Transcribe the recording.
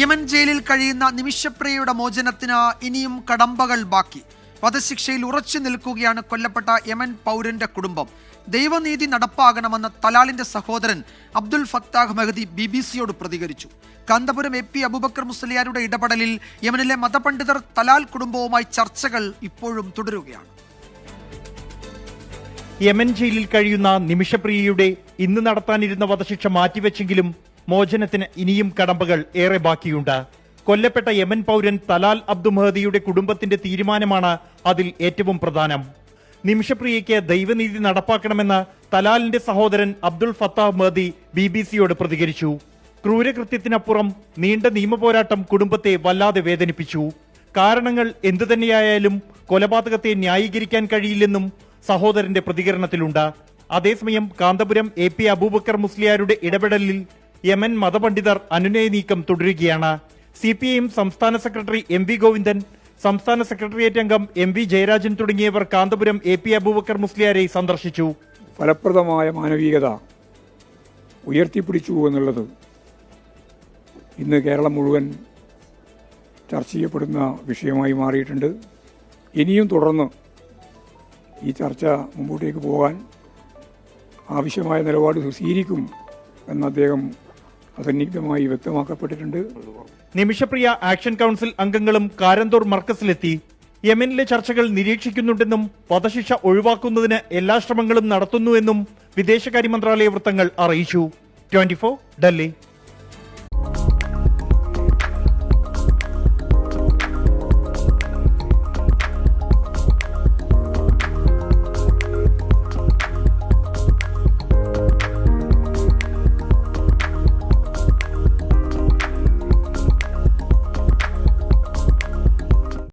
Yemen ജയിലിൽ കഴിയുന്ന നിമിഷപ്രിയയുടെ മോചനത്തിന് ഇനിയും കടമ്പകൾ ബാക്കി. വധശിക്ഷയിൽ ഉറച്ചു നിൽക്കുകയാണ് കൊല്ലപ്പെട്ട യമൻ പൗരന്റെ കുടുംബം. ദൈവനീതി നടപ്പാകണമെന്ന തലാലിന്റെ സഹോദരൻ Abdul Fattah Mehdi B B സിയോട് പ്രതികരിച്ചു. കാന്തപുരം എ പി അബുബക്കർ മുസ്ലിയാരുടെ ഇടപെടലിൽ യമനിലെ മതപണ്ഡിതർ തലാൽ കുടുംബവുമായി ചർച്ചകൾ ഇപ്പോഴും തുടരുകയാണ്. യമൻ ജയിലിൽ കഴിയുന്ന നിമിഷപ്രിയയുടെ ഇന്ന് നടത്താനിരുന്ന വധശിക്ഷ മാറ്റിവെച്ചെങ്കിലും മോചനത്തിന് ഇനിയും കടമ്പകൾ ഏറെ ബാക്കിയുണ്ട്. കൊല്ലപ്പെട്ട യമൻ പൗരൻ തലാൽ അബ്ദു മഹദിയുടെ കുടുംബത്തിന്റെ തീരുമാനമാണ് അതിൽ ഏറ്റവും പ്രധാനം. നിമിഷപ്രിയയ്ക്ക് ദൈവനീതി നടപ്പാക്കണമെന്ന് തലാലിന്റെ സഹോദരൻ Abdul Fattah Mahdi B B സിയോട് പ്രതികരിച്ചു. ക്രൂരകൃത്യത്തിനപ്പുറം നീണ്ട നിയമപോരാട്ടം കുടുംബത്തെ വല്ലാതെ വേദനിപ്പിച്ചു. കാരണങ്ങൾ എന്തുതന്നെയായാലും കൊലപാതകത്തെ ന്യായീകരിക്കാൻ കഴിയില്ലെന്നും സഹോദരന്റെ പ്രതികരണത്തിലുണ്ട്. അതേസമയം കാന്തപുരം എ പി അബൂബക്കർ മുസ്ലിയാരുടെ ഇടപെടലിൽ യമൻ മതപണ്ഡിതർ അനുനയ നീക്കം തുടരുകയാണ്. സി പി ഐ എം സംസ്ഥാന സെക്രട്ടറി എം വി ഗോവിന്ദൻ സംസ്ഥാന സെക്രട്ടേറിയറ്റ് അംഗം എം വി ജയരാജൻ തുടങ്ങിയവർ കാന്തപുരം എ പി അബൂബക്കർ മുസ്ലിയാരെ സന്ദർശിച്ചു. ഫലപ്രദമായ മാനവികത ഉയർത്തിപ്പിടിച്ചു എന്നുള്ളത് ഇന്ന് കേരളം മുഴുവൻ ചർച്ച ചെയ്യപ്പെടുന്ന വിഷയമായി മാറിയിട്ടുണ്ട്. ഇനിയും തുടർന്ന് ഈ ചർച്ച മുമ്പോട്ടേക്ക് പോകാൻ ആവശ്യമായ നിലപാട് സ്വീകരിക്കും എന്ന് അദ്ദേഹം അസന്നിഗ്ധമായി വ്യക്തമാക്കപ്പെട്ടിട്ടുണ്ട്. നിമിഷപ്രിയ ആക്ഷൻ കൗൺസിൽ അംഗങ്ങളും കാരന്തൂർ മർക്കസിലെത്തി. യമനിലെ ചർച്ചകൾ നിരീക്ഷിക്കുന്നുണ്ടെന്നും വധശിക്ഷ ഒഴിവാക്കുന്നതിന് എല്ലാ ശ്രമങ്ങളും നടത്തുന്നുവെന്നും വിദേശകാര്യ മന്ത്രാലയ വൃത്തങ്ങൾ അറിയിച്ചു. ട്വന്റി ഡൽഹി.